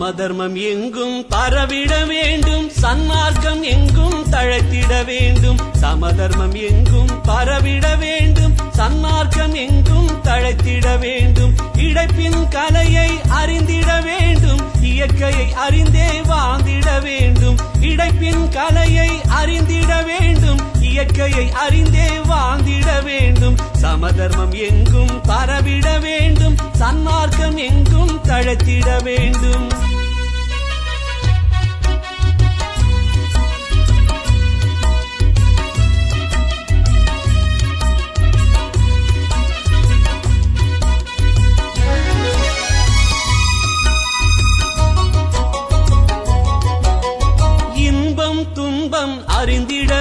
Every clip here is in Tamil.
சமதர்மம் எங்கும் பரவிட வேண்டும். சன்மார்க்கம் எங்கும் தழைத்திட வேண்டும். சமதர்மம் எங்கும் பரவிட வேண்டும். சன்மார்க்கம் எங்கும் தழைத்திட வேண்டும். இடைப்பின் கலையை அறிந்திட வேண்டும். இயற்கையை அறிந்தே வாழ்ந்திட வேண்டும். இடைப்பின் கலையை அறிந்திட வேண்டும். இயற்கையை அறிந்தே வாழ்ந்திட வேண்டும். சமதர்மம் எங்கும் பரவிட வேண்டும். சன்மார்க்கம் எங்கும் தழைத்திட வேண்டும்.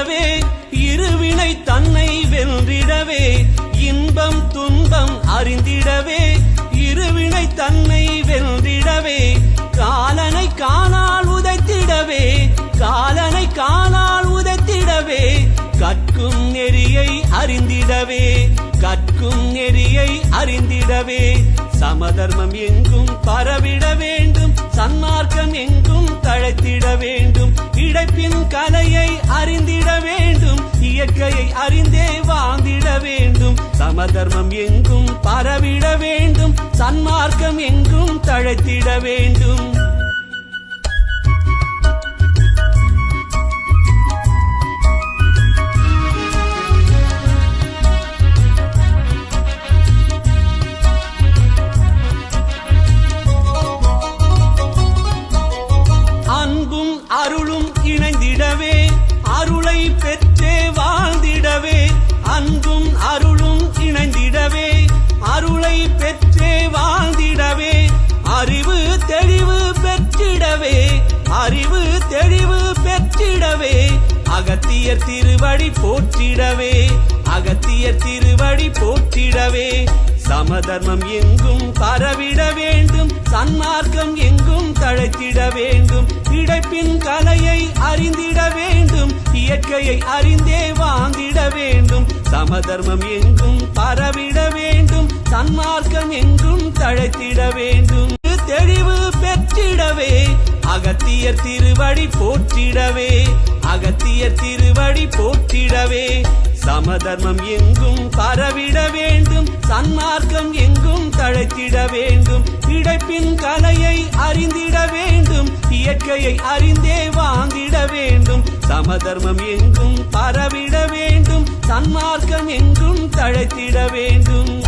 அறிந்திடவே இருவினை தன்னை வென்றிடவே இன்பம் துன்பம் அறிந்திடவே இருவினை தன்னை வென்றிடவே காலனை காணால் உதைத்திடவே காலனை காணால் உதைத்திடவே கற்கும் நெறியை அறிந்திடவே கற்கும் நெறியை அறிந்திடவே சமதர்மம் எங்கும் பரவிட வேண்டும் சன்மார்க்கம் எங்கும் தழைத்திட வேண்டும் இடைப்பின் கலையை வேண்டும் சமதர்மம் எங்கும் பரவிட வேண்டும். சன்மார்க்கம் எங்கும் தழைத்திட வேண்டும். பெற்றே வாழ்ந்திடவே அறிவு தெளிவு பெற்றிடவே அறிவு தெளிவு பெற்றிடவே அகத்தியர் திருவடி போற்றிடவே அகத்தியர் திருவடி போற்றிடவே. சமதர்மம் எங்கும் பரவிட வேண்டும் சன்மார்க்கம் எங்கும் தழைத்திட வேண்டும் இடைப்பின் கலையை அறிந்திட வேண்டும். இயற்கையை அறிந்தே வாழ்ந்திட வேண்டும். சமதர்மம் எங்கும் பரவிட வேண்டும். சன்மார்க்கம் எங்கும் தழைத்திட வேண்டும். தெளிவு பெற்றிடவே. அகத்தியர் திருவடி போற்றிடவே. அகத்தியர் திருவடி போற்றிடவே. சமதர்மம் எங்கும் பரவிட வேண்டும். சன்மார்க்கம் எங்கும் தழைத்திட வேண்டும். இடைப்பின் கலையை அறிந்திட வேண்டும் இயற்கையை அறிந்தே வாழ்ந்திட வேண்டும். சமதர்மம் எங்கும் பரவிட வேண்டும். சன்மார்க்கம் எங்கும் தழைத்திட வேண்டும்.